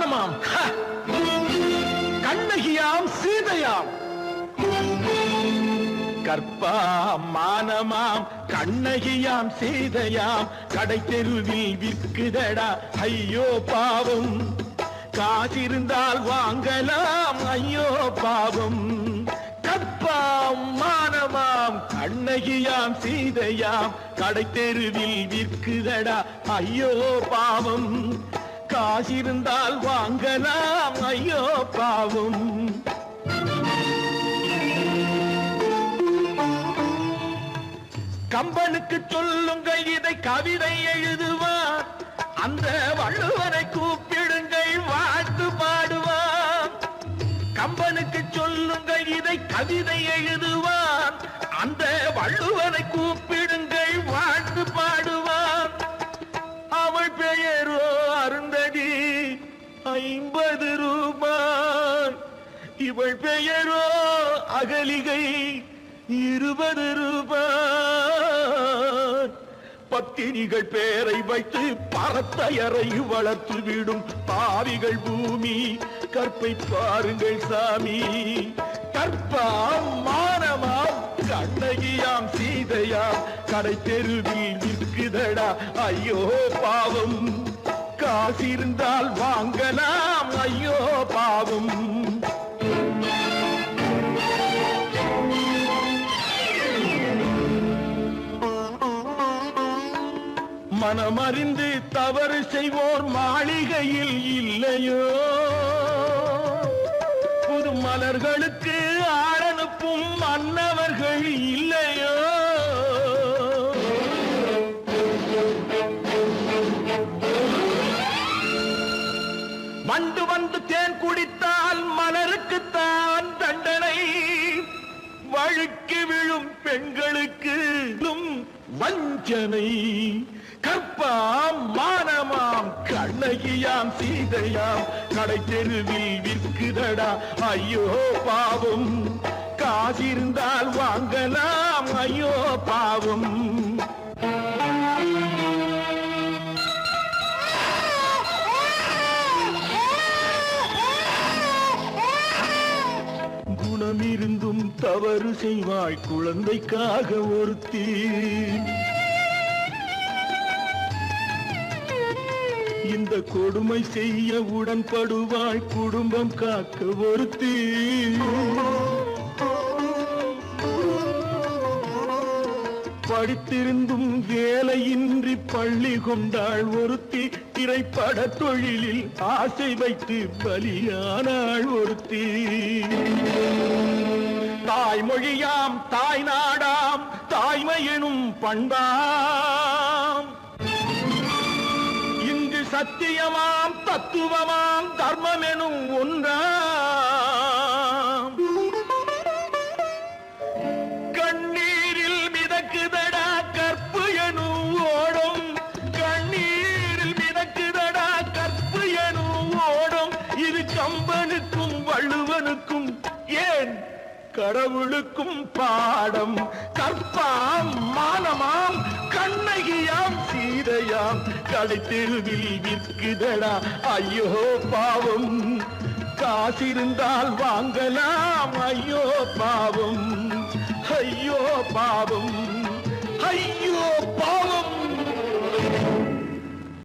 மானமாம் கண்ணகியாம் சீதையாம். கற்பாம் மானமாம். கண்ணகியாம் சீதையாம். கடை தெருவில் விற்குதடா. ஐயோ பாவம். காசிருந்தால் வாங்கலாம். ஐயோ பாவம். கற்பாம் மானமாம். கண்ணகியாம் சீதையாம். கடை தெருவில் விற்குதடா. ஐயோ பாவம். காசிருந்தால் வாங்கலாம். ஐயோ பாவம். கம்பனுக்கு சொல்லுங்கள் இதை கவிதை எழுதுவார். அந்த வள்ளுவரை கூப்பிடுங்கள் வாழ்த்து பாடுவார். கம்பனுக்கு சொல்லுங்கள் இதை கவிதை எழுதுவார். அந்த வள்ளுவரை கூப்பிடுங்கள் ஐம்பது ரூபாய். இவள் பெயரோ அகலிகை இருபது ரூபாய். பத்தினிகள் பேரை வைத்து பரத்தையரை வளர்த்து விடும் பாவிகள் பூமி. கற்பை பாருங்கள் சாமி. கற்பாம் மானமாம் கண்ணகியாம் சீதையாம். கடை தெருவில் நிற்குதடா ஐயோ பாவம். காசிருந்தால் மனமறிந்து தவறு செய்வோர் மாளிகையில் இல்லையோ? புது மலர்களுக்கு ஆடனுப்பும் மன்னவர்கள் இல்லையோ? வந்து வந்து தேன் குடித்தால் மலருக்குத்தான் தண்டனை. வழுக்கி விழும் பெண்களுக்கு வஞ்சனை. கற்பாம் மானமாம் கண்ணகியாம் சீதையாம் கடை தெருவில் விற்குதடா. ஐயோ பாவம். காசிருந்தால் வாங்கலாம் ஐயோ பாவம். குணமிருந்தும் தவறு செய்வாய் குழந்தைக்காக ஒருத்தி. இந்த கொடுமை செய்ய உடன்படுவாய். குடும்பம் காக்க ஒருத்தி. படித்திருந்தும் வேலையின்றி பள்ளி கொண்டாள் ஒருத்தி. திரைப்பட தொழிலில் ஆசை வைத்து பலியானாள் ஒருத்தி. தாய்மொழியாம் தாய் நாடாம் தாய்மையெனும் பண்பாம் சத்தியமாம் தத்துவமாம் தர்மம் எனும் ஒன்றாம் கண்ணீரில் மிதக்குதடா கற்பு எனும் ஓடும். கண்ணீரில் மிதக்குதடா கற்பு எனும் ஓடும். இது கம்பனுக்கும் வள்ளுவனுக்கும் ஏன் கடவுளுக்கும் பாடம்? கற்பாம் மானமாம் கண்ணகியாம் சீதையாம் கடைத்தெருவில் விற்குதடா. ஐயோ பாவம். காசிருந்தால் வாங்கலாம். ஐயோ பாவம். ஐயோ பாவம்.